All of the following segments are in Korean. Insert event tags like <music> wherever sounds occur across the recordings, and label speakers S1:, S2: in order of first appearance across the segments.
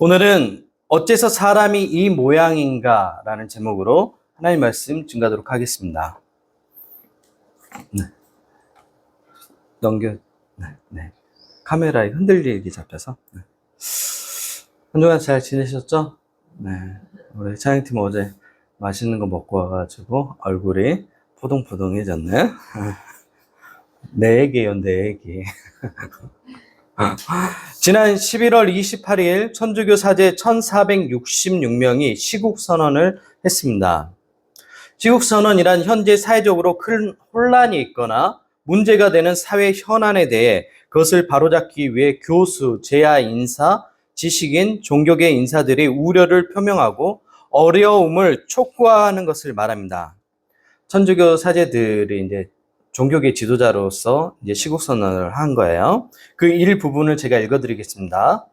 S1: 오늘은 어째서 사람이 이 모양인가 라는 제목으로 하나님 말씀 증가하도록 하겠습니다. 네. 넘겨, 네, 네. 카메라에 흔들리게 잡혀서. 네. 한 주간 잘 지내셨죠? 네. 우리 차영팀 어제 맛있는 거 먹고 와가지고 얼굴이 포동포동해졌네. 내 얘기예요, 내 얘기. 지난 11월 28일 천주교 사제 1466명이 시국 선언을 했습니다. 시국 선언이란 현재 사회적으로 큰 혼란이 있거나 문제가 되는 사회 현안에 대해 그것을 바로잡기 위해 교수, 제야 인사, 지식인, 종교계 인사들이 우려를 표명하고 어려움을 촉구하는 것을 말합니다. 천주교 사제들이 이제 종교계 지도자로서 이제 시국 선언을 한 거예요. 그 일부분을 제가 읽어드리겠습니다.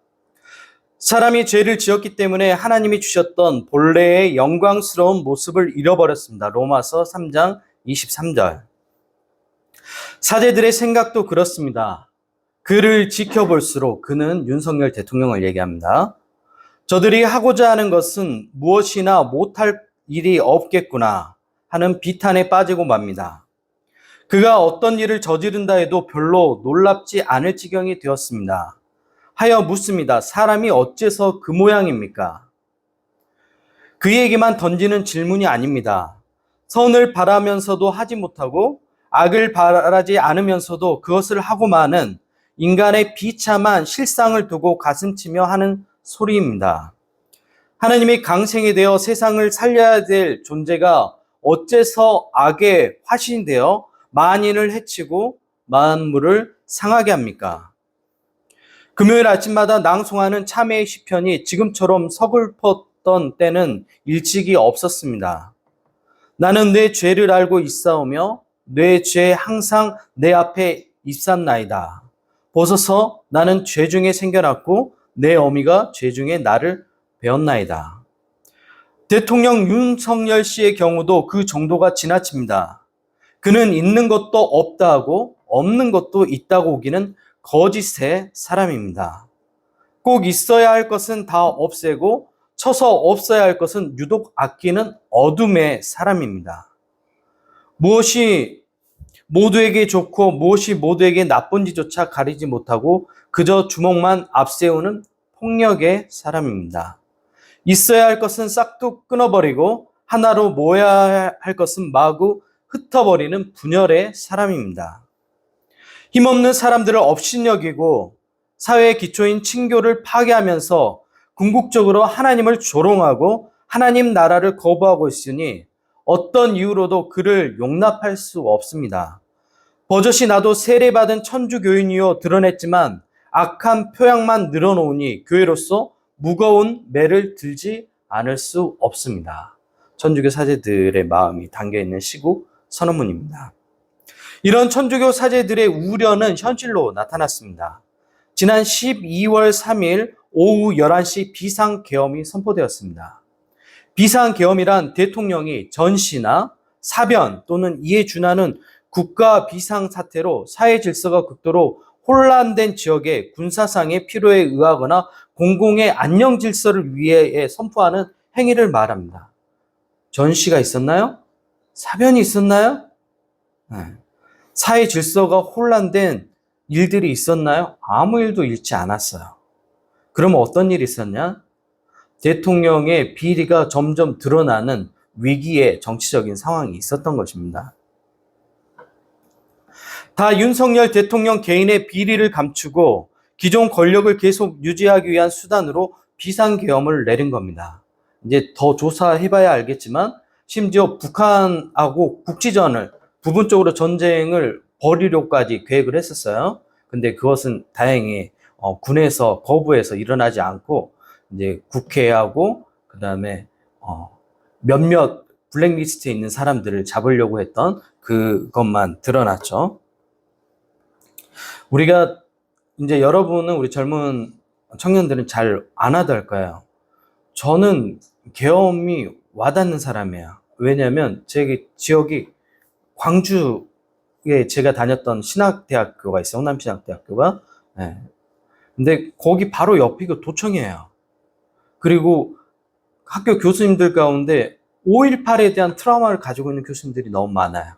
S1: 사람이 죄를 지었기 때문에 하나님이 주셨던 본래의 영광스러운 모습을 잃어버렸습니다. 로마서 3장 23절. 사제들의 생각도 그렇습니다. 그를 지켜볼수록 그는 윤석열 대통령을 얘기합니다. 저들이 하고자 하는 것은 무엇이나 못할 일이 없겠구나 하는 비탄에 빠지고 맙니다. 그가 어떤 일을 저지른다 해도 별로 놀랍지 않을 지경이 되었습니다. 하여 묻습니다. 사람이 어째서 그 모양입니까? 그에게만 던지는 질문이 아닙니다. 선을 바라면서도 하지 못하고 악을 바라지 않으면서도 그것을 하고 마는 인간의 비참한 실상을 두고 가슴치며 하는 소리입니다. 하나님이 강생이 되어 세상을 살려야 될 존재가 어째서 악의 화신이 되어 만인을 해치고 만물을 상하게 합니까? 금요일 아침마다 낭송하는 참회의 시편이 지금처럼 서글펐던 때는 일찍이 없었습니다. 나는 내 죄를 알고 있사오며 내 죄 항상 내 앞에 입산나이다. 보소서 나는 죄 중에 생겨났고 내 어미가 죄 중에 나를 배웠나이다. 대통령 윤석열 씨의 경우도 그 정도가 지나칩니다. 그는 있는 것도 없다 하고 없는 것도 있다고 오기는 거짓의 사람입니다. 꼭 있어야 할 것은 다 없애고 쳐서 없어야 할 것은 유독 아끼는 어둠의 사람입니다. 무엇이 모두에게 좋고 무엇이 모두에게 나쁜지조차 가리지 못하고 그저 주먹만 앞세우는 폭력의 사람입니다. 있어야 할 것은 싹둑 끊어버리고 하나로 모여야 할 것은 마구 흩어버리는 분열의 사람입니다. 힘없는 사람들을 업신여기고 사회의 기초인 친교를 파괴하면서 궁극적으로 하나님을 조롱하고 하나님 나라를 거부하고 있으니 어떤 이유로도 그를 용납할 수 없습니다. 버젓이 나도 세례받은 천주교인이요 드러냈지만 악한 표양만 늘어놓으니 교회로서 무거운 매를 들지 않을 수 없습니다. 천주교 사제들의 마음이 담겨 있는 시국 선언문입니다. 이런 천주교 사제들의 우려는 현실로 나타났습니다. 지난 12월 3일 오후 11시 비상계엄이 선포되었습니다. 비상계엄이란 대통령이 전시나 사변 또는 이에 준하는 국가 비상사태로 사회 질서가 극도로 혼란된 지역에 군사상의 필요에 의하거나 공공의 안녕 질서를 위해 선포하는 행위를 말합니다. 전시가 있었나요? 사변이 있었나요? 네. 사회 질서가 혼란된 일들이 있었나요? 아무 일도 잃지 않았어요. 그럼 어떤 일이 있었냐? 대통령의 비리가 점점 드러나는 위기의 정치적인 상황이 있었던 것입니다. 다 윤석열 대통령 개인의 비리를 감추고 기존 권력을 계속 유지하기 위한 수단으로 비상계엄을 내린 겁니다. 이제 더 조사해봐야 알겠지만 심지어 북한하고 국지전을 부분적으로 전쟁을 벌이려까지 계획을 했었어요. 근데 그것은 다행히 어, 군에서 거부해서 일어나지 않고 이제 국회하고 그 다음에 어, 몇몇 블랙리스트에 있는 사람들을 잡으려고 했던 그것만 드러났죠. 우리가 이제 여러분은 우리 젊은 청년들은 잘 안 하들 거예요. 저는 계엄이 와닿는 사람이에요. 왜냐하면 제 지역이 광주에 제가 다녔던 신학대학교가 있어요. 홍남신학대학교가. 네. 근데 거기 바로 옆이 그 도청이에요. 그리고 학교 교수님들 가운데 5.18에 대한 트라우마를 가지고 있는 교수님들이 너무 많아요.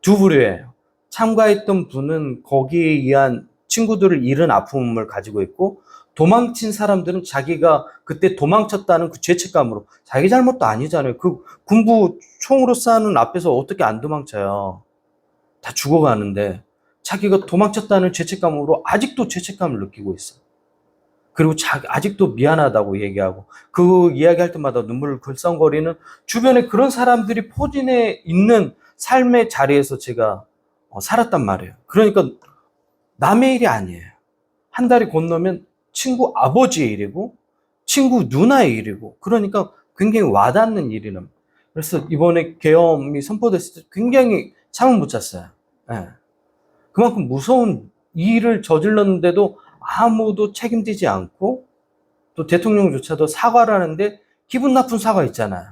S1: 두 부류예요. 참가했던 분은 거기에 의한 친구들을 잃은 아픔을 가지고 있고 도망친 사람들은 자기가 그때 도망쳤다는 그 죄책감으로 자기 잘못도 아니잖아요. 그 군부 총으로 쏴는 앞에서 어떻게 안 도망쳐요. 다 죽어가는데 자기가 도망쳤다는 죄책감으로 아직도 죄책감을 느끼고 있어. 그리고 자, 아직도 미안하다고 얘기하고 그 이야기할 때마다 눈물을 글썽거리는 주변에 그런 사람들이 포진해 있는 삶의 자리에서 제가 어, 살았단 말이에요. 그러니까 남의 일이 아니에요. 한 달이 건너면 친구 아버지의 일이고 친구 누나의 일이고 그러니까 굉장히 와닿는 일이는 그래서 이번에 계엄이 선포됐을 때 굉장히 잠을 못 잤어요. 예. 그만큼 무서운 일을 저질렀는데도 아무도 책임지지 않고 또 대통령조차도 사과를 하는데 기분 나쁜 사과 있잖아요.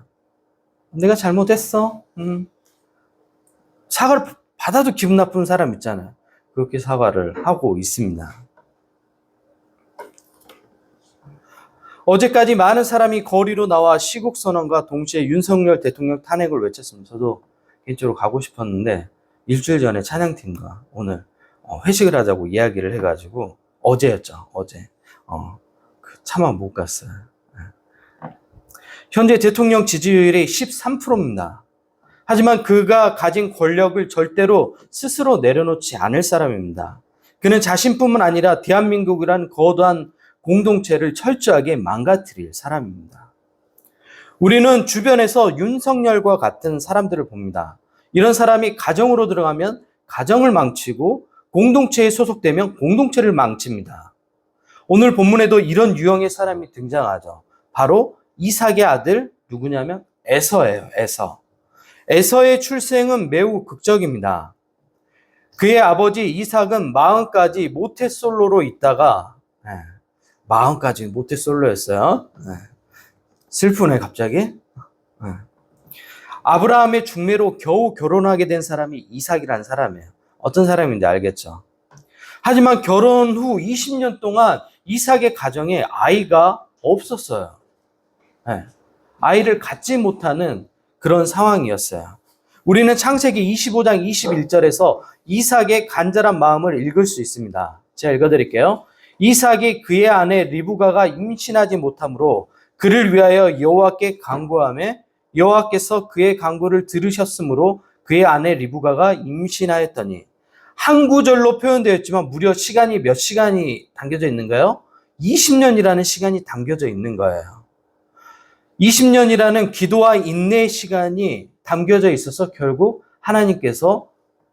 S1: 내가 잘못했어. 음. 사과를 받아도 기분 나쁜 사람 있잖아요. 그렇게 사과를 하고 있습니다. 어제까지 많은 사람이 거리로 나와 시국 선언과 동시에 윤석열 대통령 탄핵을 외쳤습니다. 저도 개인적으로 가고 싶었는데 일주일 전에 찬양팀과 오늘 어, 회식을 하자고 이야기를 해가지고 어제였죠. 어제 어, 그 차마 못 갔어요. 예. 현재 대통령 지지율이 13%입니다. 하지만 그가 가진 권력을 절대로 스스로 내려놓지 않을 사람입니다. 그는 자신뿐만 아니라 대한민국이란 거대한 공동체를 철저하게 망가뜨릴 사람입니다. 우리는 주변에서 윤석열과 같은 사람들을 봅니다. 이런 사람이 가정으로 들어가면 가정을 망치고 공동체에 소속되면 공동체를 망칩니다. 오늘 본문에도 이런 유형의 사람이 등장하죠. 바로 이삭의 아들 누구냐면 에서예요. 에서. 에서의 출생은 매우 극적입니다. 그의 아버지 이삭은 마흔까지 모태솔로로 있다가 네, 마흔까지 모태솔로였어요. 네. 슬프네 갑자기. 네. 아브라함의 중매로 겨우 결혼하게 된 사람이 이삭이라는 사람이에요. 어떤 사람인지 알겠죠? 하지만 결혼 후 20년 동안 이삭의 가정에 아이가 없었어요. 네. 아이를 갖지 못하는 그런 상황이었어요. 우리는 창세기 25장 21절에서 이삭의 간절한 마음을 읽을 수 있습니다. 제가 읽어드릴게요. 이삭이 그의 아내 리브가가 임신하지 못하므로 그를 위하여 여호와께 간구하며 여호와께서 그의 간구를 들으셨으므로 그의 아내 리브가가 임신하였더니 한 구절로 표현되었지만 무려 시간이 몇 시간이 담겨져 있는가요? 20년이라는 시간이 담겨져 있는 거예요. 20년이라는 기도와 인내의 시간이 담겨져 있어서 결국 하나님께서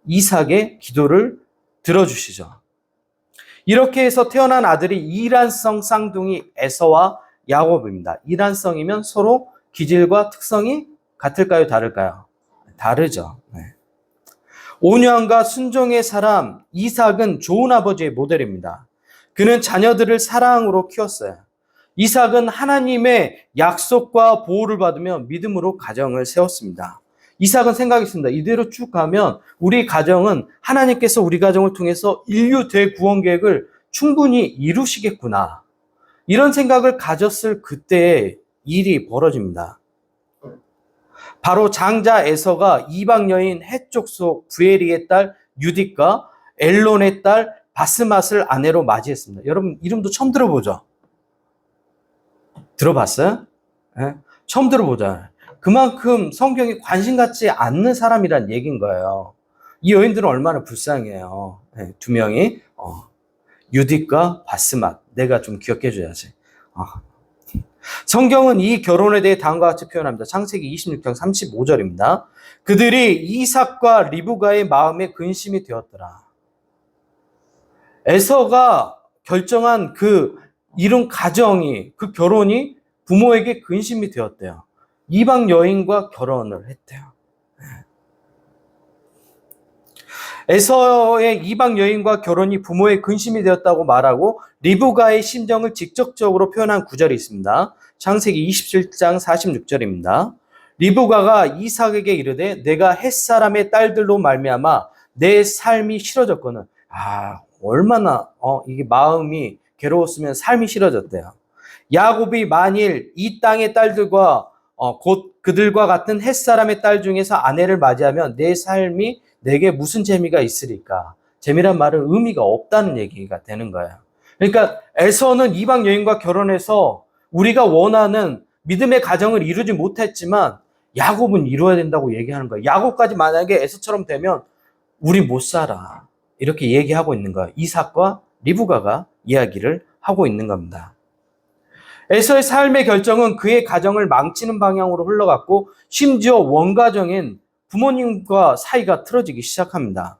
S1: 이삭의 기도를 들어주시죠. 이렇게 해서 태어난 아들이 이란성 쌍둥이 에서와 야곱입니다. 이란성이면 서로 기질과 특성이 같을까요? 다를까요? 다르죠. 네. 온유함과 순종의 사람 이삭은 좋은 아버지의 모델입니다. 그는 자녀들을 사랑으로 키웠어요. 이삭은 하나님의 약속과 보호를 받으며 믿음으로 가정을 세웠습니다. 이삭은 생각했습니다. 이대로 쭉 가면 우리 가정은 하나님께서 우리 가정을 통해서 인류 대구원 계획을 충분히 이루시겠구나. 이런 생각을 가졌을 그때의 일이 벌어집니다. 바로 장자 에서가 이방 여인 해족소 부에리의 딸 유딕과 엘론의 딸 바스맛을 아내로 맞이했습니다. 여러분 이름도 처음 들어보죠? 들어봤어요? 네? 처음 들어보잖아요. 그만큼 성경에 관심 갖지 않는 사람이란 얘기인 거예요. 이 여인들은 얼마나 불쌍해요. 네, 두 명이 어, 유딕과 바스맛 내가 좀 기억해 줘야지. 어. 성경은 이 결혼에 대해 다음과 같이 표현합니다. 창세기 26장 35절입니다. 그들이 이삭과 리브가의 마음에 근심이 되었더라. 에서가 결정한 그 이룬 가정이 그 결혼이 부모에게 근심이 되었대요. 이방 여인과 결혼을 했대요. 에서의 이방 여인과 결혼이 부모의 근심이 되었다고 말하고 리브가의 심정을 직접적으로 표현한 구절이 있습니다. 창세기 27장 46절입니다. 리브가가 이삭에게 이르되 내가 햇사람의 딸들로 말미암아 내 삶이 싫어졌거늘 아 얼마나 어 이게 마음이 괴로웠으면 삶이 싫어졌대요. 야곱이 만일 이 땅의 딸들과 어, 곧 그들과 같은 햇사람의 딸 중에서 아내를 맞이하면 내 삶이 내게 무슨 재미가 있으리까? 재미란 말은 의미가 없다는 얘기가 되는 거예요. 그러니까 에서는 이방 여인과 결혼해서 우리가 원하는 믿음의 가정을 이루지 못했지만 야곱은 이루어야 된다고 얘기하는 거예요. 야곱까지 만약에 에서처럼 되면 우리 못 살아. 이렇게 얘기하고 있는 거예요. 이삭과 리브가가 이야기를 하고 있는 겁니다. 에서의 삶의 결정은 그의 가정을 망치는 방향으로 흘러갔고 심지어 원가정인 부모님과 사이가 틀어지기 시작합니다.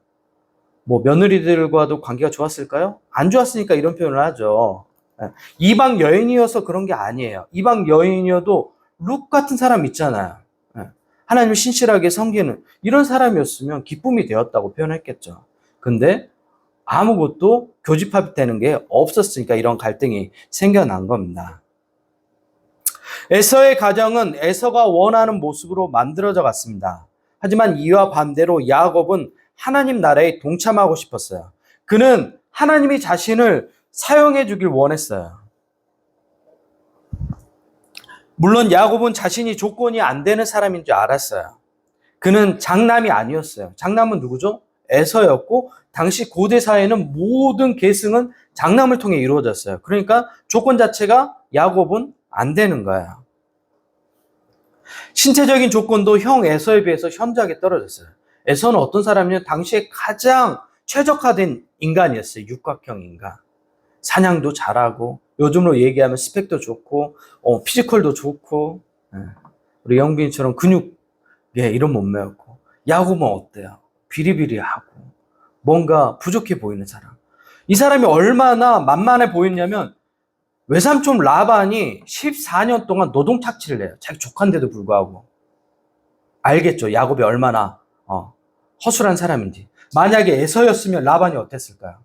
S1: 뭐 며느리들과도 관계가 좋았을까요? 안 좋았으니까 이런 표현을 하죠. 예. 이방 여인이어서 그런 게 아니에요. 이방 여인이어도 룩 같은 사람 있잖아요. 예. 하나님을 신실하게 섬기는 이런 사람이었으면 기쁨이 되었다고 표현했겠죠. 근데 아무것도 교집합되는 게 없었으니까 이런 갈등이 생겨난 겁니다. 에서의 가정은 에서가 원하는 모습으로 만들어져 갔습니다. 하지만 이와 반대로 야곱은 하나님 나라에 동참하고 싶었어요. 그는 하나님이 자신을 사용해 주길 원했어요. 물론 야곱은 자신이 조건이 안 되는 사람인 줄 알았어요. 그는 장남이 아니었어요. 장남은 누구죠? 에서였고 당시 고대 사회는 모든 계승은 장남을 통해 이루어졌어요. 그러니까 조건 자체가 야곱은 안 되는 거예요. 신체적인 조건도 형 에서에 비해서 현저하게 떨어졌어요. 에서는 어떤 사람이냐? 당시에 가장 최적화된 인간이었어요. 육각형 인간. 사냥도 잘하고 요즘으로 얘기하면 스펙도 좋고 어, 피지컬도 좋고 예. 우리 영빈처럼 근육 예, 이런 몸매였고 야구는 어때요? 비리비리하고 뭔가 부족해 보이는 사람. 이 사람이 얼마나 만만해 보였냐면 외삼촌 라반이 14년 동안 노동 착취를 해요. 자기 조카인데도 불구하고. 알겠죠? 야곱이 얼마나 어, 허술한 사람인지. 만약에 에서였으면 라반이 어땠을까요?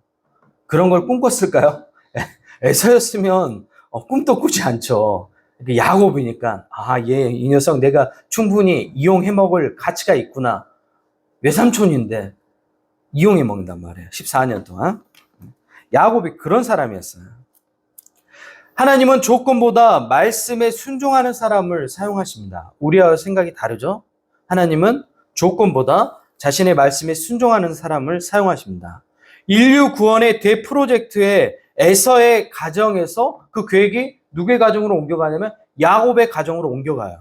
S1: 그런 걸 꿈꿨을까요? <laughs> 에서였으면 어, 꿈도 꾸지 않죠. 야곱이니까 아, 얘, 이 녀석 내가 충분히 이용해 먹을 가치가 있구나. 외삼촌인데 이용해 먹는단 말이에요. 14년 동안. 야곱이 그런 사람이었어요. 하나님은 조건보다 말씀에 순종하는 사람을 사용하십니다. 우리와 생각이 다르죠? 하나님은 조건보다 자신의 말씀에 순종하는 사람을 사용하십니다. 인류 구원의 대프로젝트에 에서의 가정에서 그 계획이 누구의 가정으로 옮겨가냐면 야곱의 가정으로 옮겨가요.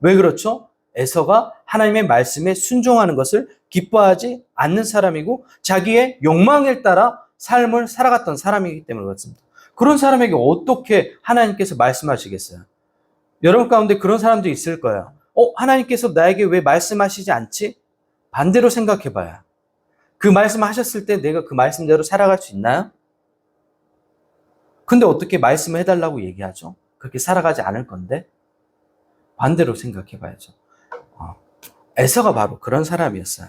S1: 왜 그렇죠? 에서가 하나님의 말씀에 순종하는 것을 기뻐하지 않는 사람이고 자기의 욕망에 따라 삶을 살아갔던 사람이기 때문에 그렇습니다. 그런 사람에게 어떻게 하나님께서 말씀하시겠어요? 여러분 가운데 그런 사람도 있을 거예요. 어, 하나님께서 나에게 왜 말씀하시지 않지? 반대로 생각해 봐요. 그 말씀 하셨을 때 내가 그 말씀대로 살아갈 수 있나요? 근데 어떻게 말씀을 해달라고 얘기하죠? 그렇게 살아가지 않을 건데? 반대로 생각해 봐야죠. 어, 에서가 바로 그런 사람이었어요.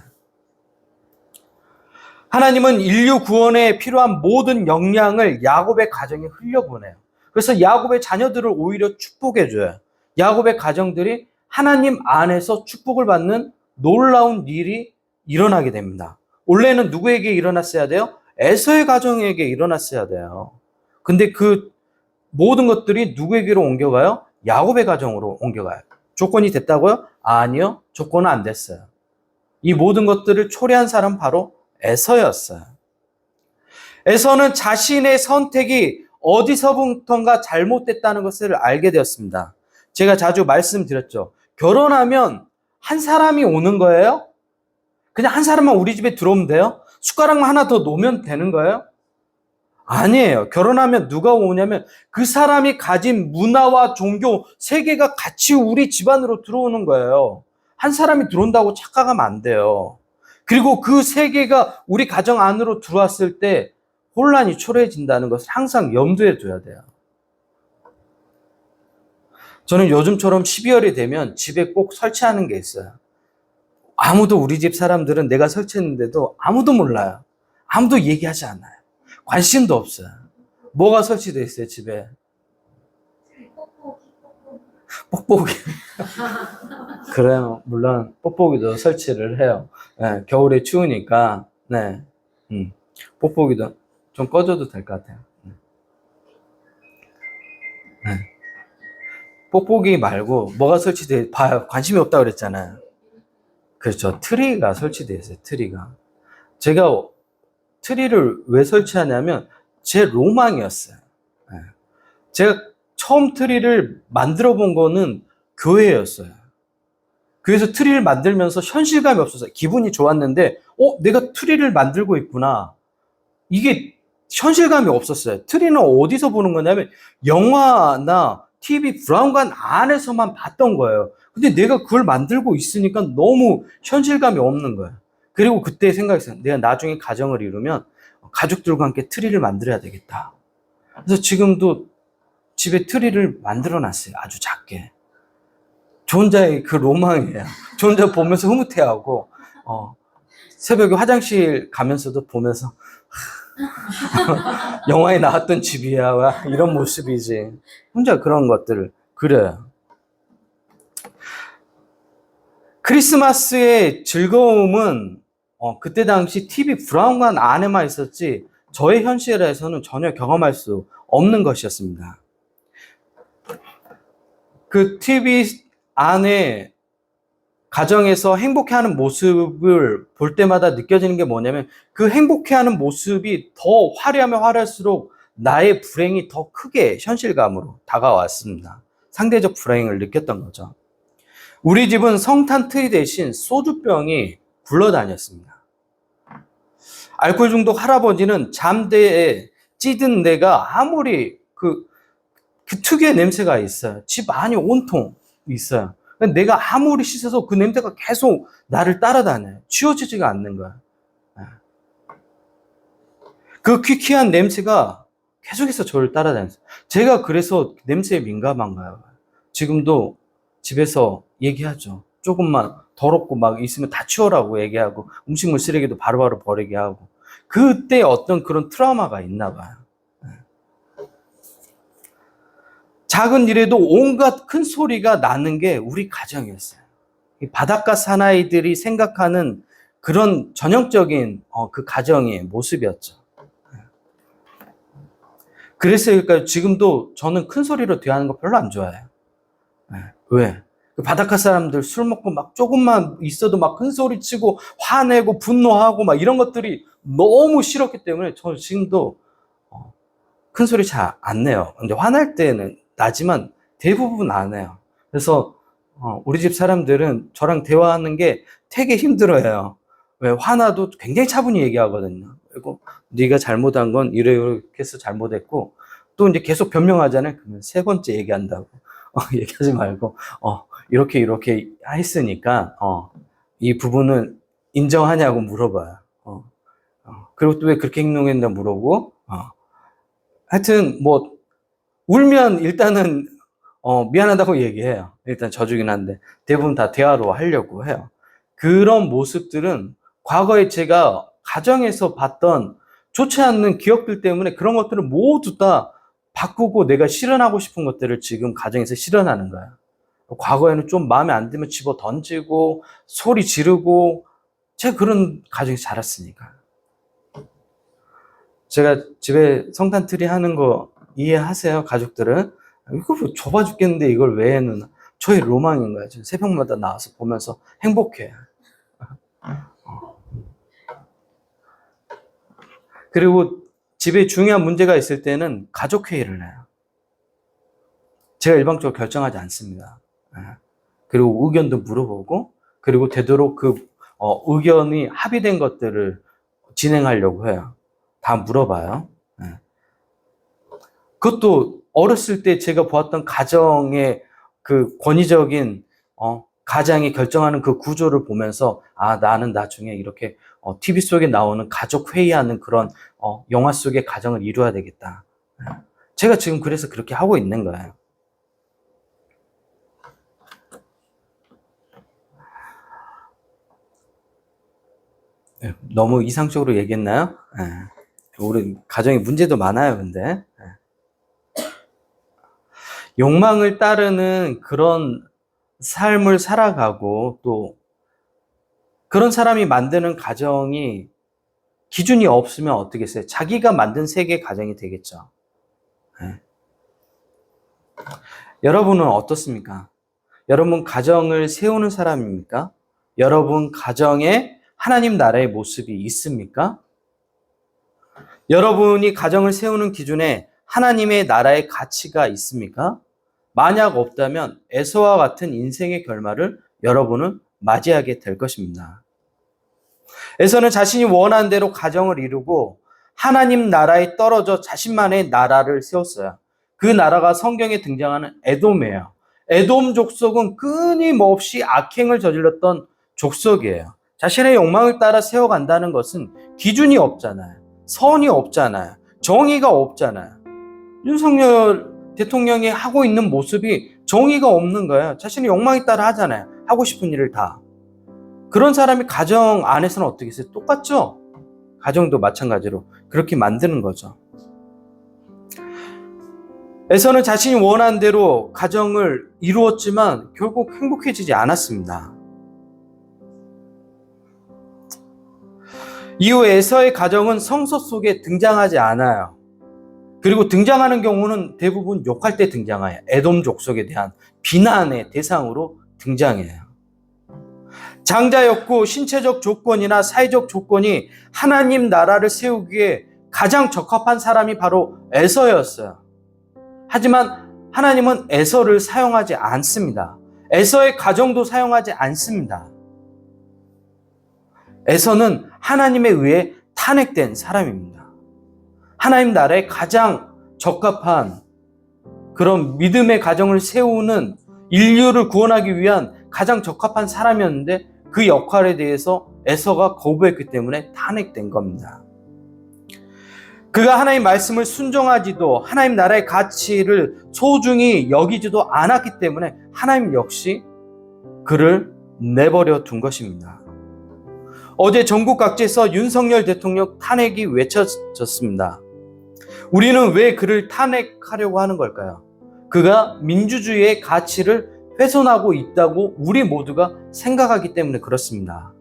S1: 하나님은 인류 구원에 필요한 모든 역량을 야곱의 가정에 흘려보내요. 그래서 야곱의 자녀들을 오히려 축복해줘요. 야곱의 가정들이 하나님 안에서 축복을 받는 놀라운 일이 일어나게 됩니다. 원래는 누구에게 일어났어야 돼요? 에서의 가정에게 일어났어야 돼요. 근데 그 모든 것들이 누구에게로 옮겨가요? 야곱의 가정으로 옮겨가요. 조건이 됐다고요? 아니요. 조건은 안 됐어요. 이 모든 것들을 초래한 사람 바로 에서였어요. 에서는 자신의 선택이 어디서부터인가 잘못됐다는 것을 알게 되었습니다. 제가 자주 말씀드렸죠. 결혼하면 한 사람이 오는 거예요? 그냥 한 사람만 우리 집에 들어오면 돼요? 숟가락만 하나 더 놓으면 되는 거예요? 아니에요. 결혼하면 누가 오냐면 그 사람이 가진 문화와 종교, 세계가 같이 우리 집안으로 들어오는 거예요. 한 사람이 들어온다고 착각하면 안 돼요. 그리고 그 세계가 우리 가정 안으로 들어왔을 때 혼란이 초래해진다는 것을 항상 염두에 둬야 돼요. 저는 요즘처럼 12월이 되면 집에 꼭 설치하는 게 있어요. 아무도 우리 집 사람들은 내가 설치했는데도 아무도 몰라요. 아무도 얘기하지 않아요. 관심도 없어요. 뭐가 설치되어 있어요, 집에? 뽁뽁이. <laughs> 그래요. 물론 뽁뽁이도 설치를 해요. 네, 겨울에 추우니까, 네. 음, 뽁뽁이도 좀 꺼줘도 될 것 같아요. 네. 뽁뽁이 말고 뭐가 설치돼 봐요. 관심이 없다 그랬잖아요. 그렇죠. 트리가 설치되어 있어요. 트리가. 제가 트리를 왜 설치하냐면 제 로망이었어요. 예. 제가 처음 트리를 만들어 본 거는 교회였어요. 그래서 트리를 만들면서 현실감이 없어서 기분이 좋았는데, 어, 내가 트리를 만들고 있구나. 이게 현실감이 없었어요. 트리는 어디서 보는 거냐면 영화나 TV 브라운관 안에서만 봤던 거예요. 근데 내가 그걸 만들고 있으니까 너무 현실감이 없는 거예요. 그리고 그때 생각했어요. 내가 나중에 가정을 이루면 가족들과 함께 트리를 만들어야 되겠다. 그래서 지금도 집에 트리를 만들어 놨어요. 아주 작게. 저 혼자의 그 로망이에요. 저 혼자 보면서 흐뭇해하고, 어, 새벽에 화장실 가면서도 보면서, 영화에 나왔던 집이야. 와, 이런 모습이지. 혼자 그런 것들을 그려요. 크리스마스의 즐거움은 어, 그때 당시 TV 브라운관 안에만 있었지 저의 현실에서는 전혀 경험할 수 없는 것이었습니다. 그 TV 안에 가정에서 행복해하는 모습을 볼 때마다 느껴지는 게 뭐냐면 그 행복해하는 모습이 더 화려하면 화려할수록 나의 불행이 더 크게 현실감으로 다가왔습니다. 상대적 불행을 느꼈던 거죠. 우리 집은 성탄 트리 대신 소주병이 굴러다녔습니다. 알코올 중독 할아버지는 잠대에 찌든 내가 아무리 그, 그 특유의 냄새가 있어요. 집 안이 온통 있어요. 내가 아무리 씻어서 그 냄새가 계속 나를 따라다녀요. 치워지지가 않는 거야. 그 퀴퀴한 냄새가 계속해서 저를 따라다녔어요. 제가 그래서 냄새에 민감한가요? 지금도 집에서 얘기하죠. 조금만 더럽고 막 있으면 다 치워라고 얘기하고 음식물 쓰레기도 바로 바로 버리게 하고 그때 어떤 그런 트라우마가 있나 봐요. 작은 일에도 온갖 큰 소리가 나는 게 우리 가정이었어요. 이 바닷가 사나이들이 생각하는 그런 전형적인 어, 그 가정의 모습이었죠. 그래서 그러니까 지금도 저는 큰 소리로 대하는 거 별로 안 좋아해요. 네. 왜? 그 바닷가 사람들 술 먹고 막 조금만 있어도 막 큰 소리 치고 화내고 분노하고 막 이런 것들이 너무 싫었기 때문에 저 지금도 어, 큰 소리 잘 안 내요. 근데 화날 때는 나지만 대부분 안 해요. 그래서 어, 우리 집 사람들은 저랑 대화하는 게 되게 힘들어요. 왜 화나도 굉장히 차분히 얘기하거든요. 그리고 네가 잘못한 건 이래 이렇게 해서 잘못했고 또 이제 계속 변명하잖아요. 그러면 세 번째 얘기한다고 <laughs> 어, 얘기하지 말고 어, 이렇게 이렇게 했으니까 어, 이 부분은 인정하냐고 물어봐요. 어, 어, 그리고 또 왜 그렇게 행동했나 물어보고 어. 하여튼 뭐 울면 일단은 어, 미안하다고 얘기해요. 일단 져주긴 한데 대부분 다 대화로 하려고 해요. 그런 모습들은 과거에 제가 가정에서 봤던 좋지 않는 기억들 때문에 그런 것들을 모두 다 바꾸고 내가 실현하고 싶은 것들을 지금 가정에서 실현하는 거야. 과거에는 좀 마음에 안 들면 집어 던지고 소리 지르고 제가 그런 가정에서 자랐으니까. 제가 집에 성탄 트리 하는 거 이해하세요, 가족들은? 이거 뭐 좁아 죽겠는데 이걸 왜 해는 저의 로망인 거예요. 저 새벽마다 나와서 보면서 행복해. 그리고 집에 중요한 문제가 있을 때는 가족 회의를 해요. 제가 일방적으로 결정하지 않습니다. 예. 그리고 의견도 물어보고 그리고 되도록 그 어, 의견이 합의된 것들을 진행하려고 해요. 다 물어봐요. 예. 그것도 어렸을 때 제가 보았던 가정의 그 권위적인 어, 가장이 결정하는 그 구조를 보면서 아 나는 나중에 이렇게 어, TV 속에 나오는 가족 회의하는 그런 어, 영화 속의 가정을 이루어야 되겠다. 예. 제가 지금 그래서 그렇게 하고 있는 거예요. 너무 이상적으로 얘기했나요? 예. 우리 가정에 문제도 많아요, 근데. 예. 욕망을 따르는 그런 삶을 살아가고 또 그런 사람이 만드는 가정이 기준이 없으면 어떻게 했어요? 자기가 만든 세계 가정이 되겠죠. 예. 여러분은 어떻습니까? 여러분 가정을 세우는 사람입니까? 여러분 가정에 하나님 나라의 모습이 있습니까? 여러분이 가정을 세우는 기준에 하나님의 나라의 가치가 있습니까? 만약 없다면 에서와 같은 인생의 결말을 여러분은 맞이하게 될 것입니다. 에서는 자신이 원한 대로 가정을 이루고 하나님 나라에 떨어져 자신만의 나라를 세웠어요. 그 나라가 성경에 등장하는 에돔이에요. 에돔 족속은 끊임없이 악행을 저질렀던 족속이에요. 자신의 욕망을 따라 세워간다는 것은 기준이 없잖아요. 선이 없잖아요. 정의가 없잖아요. 윤석열 대통령이 하고 있는 모습이 정의가 없는 거예요. 자신의 욕망에 따라 하잖아요. 하고 싶은 일을 다. 그런 사람이 가정 안에서는 어떻게 했어요? 똑같죠? 가정도 마찬가지로 그렇게 만드는 거죠. 에서는 자신이 원한 대로 가정을 이루었지만 결국 행복해지지 않았습니다. 이후 에서의 가정은 성서 속에 등장하지 않아요. 그리고 등장하는 경우는 대부분 욕할 때 등장해요. 에돔 족속에 대한 비난의 대상으로 등장해요. 장자였고 신체적 조건이나 사회적 조건이 하나님 나라를 세우기에 가장 적합한 사람이 바로 에서였어요. 하지만 하나님은 에서를 사용하지 않습니다. 에서의 가정도 사용하지 않습니다. 에서는 하나님에 의해 탄핵된 사람입니다. 하나님 나라에 가장 적합한 그런 믿음의 가정을 세우는 인류를 구원하기 위한 가장 적합한 사람이었는데 그 역할에 대해서 에서가 거부했기 때문에 탄핵된 겁니다. 그가 하나님 말씀을 순종하지도 하나님 나라의 가치를 소중히 여기지도 않았기 때문에 하나님 역시 그를 내버려 둔 것입니다. 어제 전국 각지에서 윤석열 대통령 탄핵이 외쳐졌습니다. 우리는 왜 그를 탄핵하려고 하는 걸까요? 그가 민주주의의 가치를 훼손하고 있다고 우리 모두가 생각하기 때문에 그렇습니다.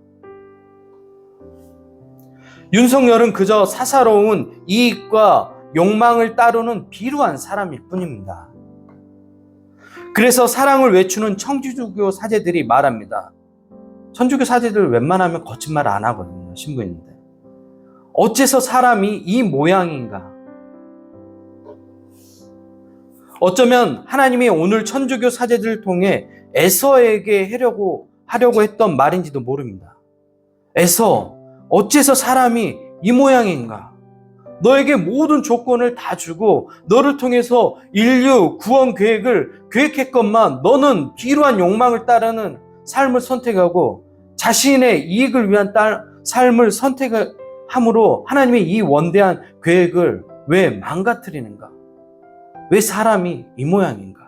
S1: 윤석열은 그저 사사로운 이익과 욕망을 따르는 비루한 사람일 뿐입니다. 그래서 사랑을 외추는 청주교 사제들이 말합니다. 천주교 사제들 웬만하면 거짓말 안 하거든요. 신부인데. 어째서 사람이 이 모양인가? 어쩌면 하나님이 오늘 천주교 사제들을 통해 에서에게 하려고 하려고 했던 말인지도 모릅니다. 에서, 어째서 사람이 이 모양인가? 너에게 모든 조건을 다 주고 너를 통해서 인류 구원 계획을 계획했건만 너는 비루한 욕망을 따르는 삶을 선택하고 자신의 이익을 위한 딸, 삶을 선택함으로 하나님의 이 원대한 계획을 왜 망가뜨리는가? 왜 사람이 이 모양인가?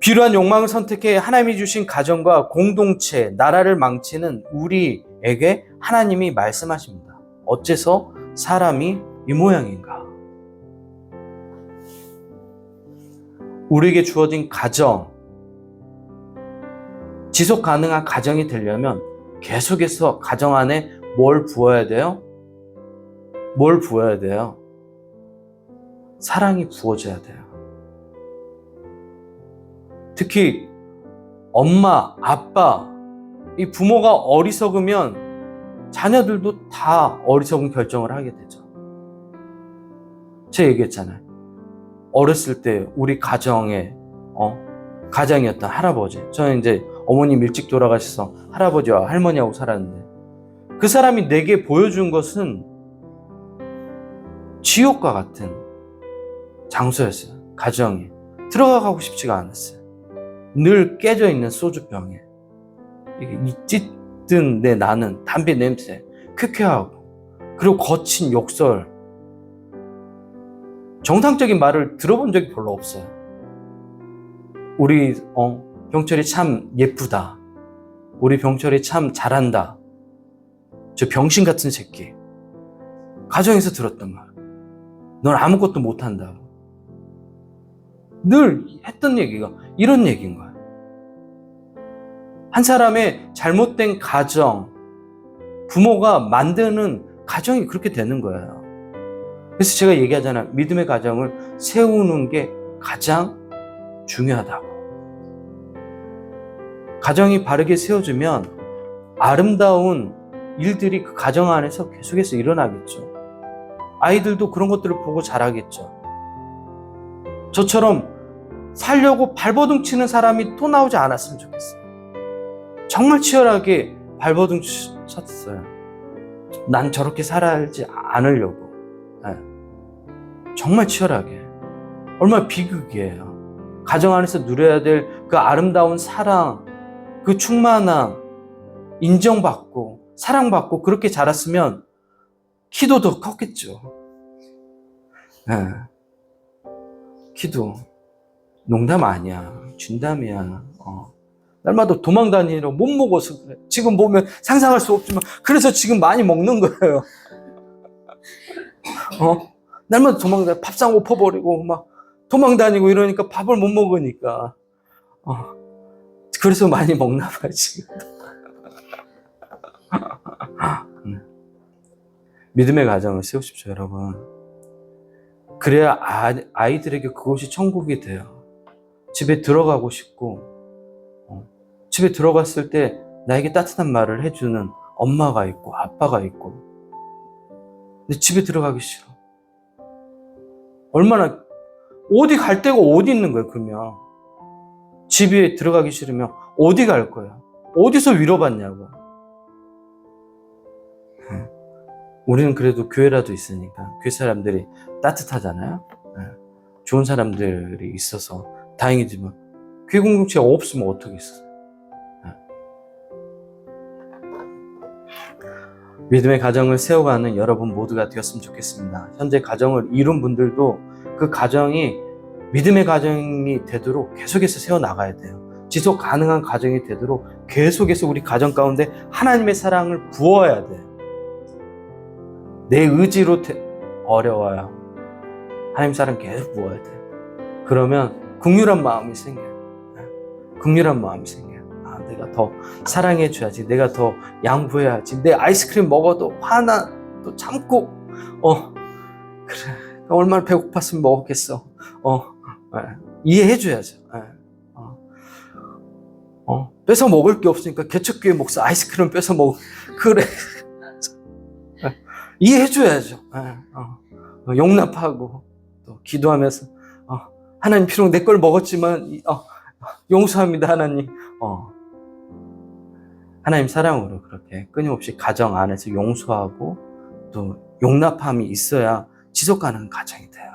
S1: 비루한 욕망을 선택해 하나님이 주신 가정과 공동체, 나라를 망치는 우리에게 하나님이 말씀하십니다. 어째서 사람이 이 모양인가? 우리에게 주어진 가정, 지속 가능한 가정이 되려면 계속해서 가정 안에 뭘 부어야 돼요? 뭘 부어야 돼요? 사랑이 부어져야 돼요. 특히 엄마, 아빠, 이 부모가 어리석으면 자녀들도 다 어리석은 결정을 하게 되죠. 제가 얘기했잖아요. 어렸을 때 우리 가정에 어 가장이었던 할아버지. 저는 이제 어머님 일찍 돌아가셔서 할아버지와 할머니하고 살았는데 그 사람이 내게 보여준 것은 지옥과 같은 장소였어요. 가정에 들어가고 싶지가 않았어요. 늘 깨져 있는 소주병에 이 찢든 내 나는 담배 냄새 쾌쾌하고 그리고 거친 욕설 정상적인 말을 들어본 적이 별로 없어요. 우리 어, 병철이 참 예쁘다. 우리 병철이 참 잘한다. 저 병신 같은 새끼. 가정에서 들었던 말. 넌 아무것도 못한다. 늘 했던 얘기가 이런 얘기인 거야. 한 사람의 잘못된 가정, 부모가 만드는 가정이 그렇게 되는 거예요. 그래서 제가 얘기하잖아요. 믿음의 가정을 세우는 게 가장 중요하다고. 가정이 바르게 세워지면 아름다운 일들이 그 가정 안에서 계속해서 일어나겠죠. 아이들도 그런 것들을 보고 자라겠죠. 저처럼 살려고 발버둥 치는 사람이 또 나오지 않았으면 좋겠어요. 정말 치열하게 발버둥 치- 쳤어요. 난 저렇게 살지 않으려고. 네. 정말 치열하게. 얼마나 비극이에요. 가정 안에서 누려야 될 그 아름다운 사랑, 그 충만함, 인정받고, 사랑받고, 그렇게 자랐으면 키도 더 컸겠죠. 네. 키도. 농담 아니야. 진담이야. 어. 날마다 도망 다니러 못 먹어서 그래. 지금 보면 상상할 수 없지만, 그래서 지금 많이 먹는 거예요. 어? 날마다 도망 다니 밥상 엎어버리고, 막, 도망 다니고 이러니까 밥을 못 먹으니까. 어. 그래서 많이 먹나 봐요, 지금. 음. <laughs> 믿음의 가정을 세우십시오, 여러분. 그래야 아, 아이들에게 그곳이 천국이 돼요. 집에 들어가고 싶고, 어, 집에 들어갔을 때 나에게 따뜻한 말을 해주는 엄마가 있고, 아빠가 있고, 근데 집에 들어가기 싫어. 얼마나, 어디 갈 데가 어디 있는 거예요, 그러면. 집에 들어가기 싫으면 어디 갈 거야? 어디서 위로받냐고. 네. 우리는 그래도 교회라도 있으니까, 교회 사람들이 따뜻하잖아요. 네. 좋은 사람들이 있어서 다행이지만, 교회 공동체가 없으면 어떡겠어요? 믿음의 가정을 세워가는 여러분 모두가 되었으면 좋겠습니다. 현재 가정을 이룬 분들도 그 가정이 믿음의 가정이 되도록 계속해서 세워나가야 돼요. 지속 가능한 가정이 되도록 계속해서 우리 가정 가운데 하나님의 사랑을 부어야 돼요. 내 의지로 되- 어려워요. 하나님 사랑 계속 부어야 돼요. 그러면 국률한 마음이 생겨요. 국률한 마음이 생겨요. 더 사랑해줘야지. 내가 더 양보해야지. 내 아이스크림 먹어도 화나, 또 참고, 어, 그래. 얼마나 배고팠으면 먹었겠어. 어, 예, 이해해줘야죠. 예, 어, 어, 뺏어 먹을 게 없으니까 개척교회 목사 아이스크림 뺏어 먹, 그래. 예, 이해해줘야죠. 예, 어, 어, 용납하고, 또 기도하면서, 어, 하나님 비록 내 걸 먹었지만, 이- 어, 용서합니다, 하나님. 어. 하나님 사랑으로 그렇게 끊임없이 가정 안에서 용서하고 또 용납함이 있어야 지속 가능한 가정이 돼요.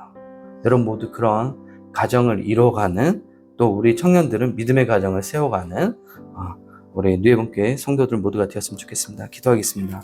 S1: 여러분 모두 그런 가정을 이뤄가는 또 우리 청년들은 믿음의 가정을 세워가는 어, 우리 뉴에본교회 성도들 모두가 되었으면 좋겠습니다. 기도하겠습니다.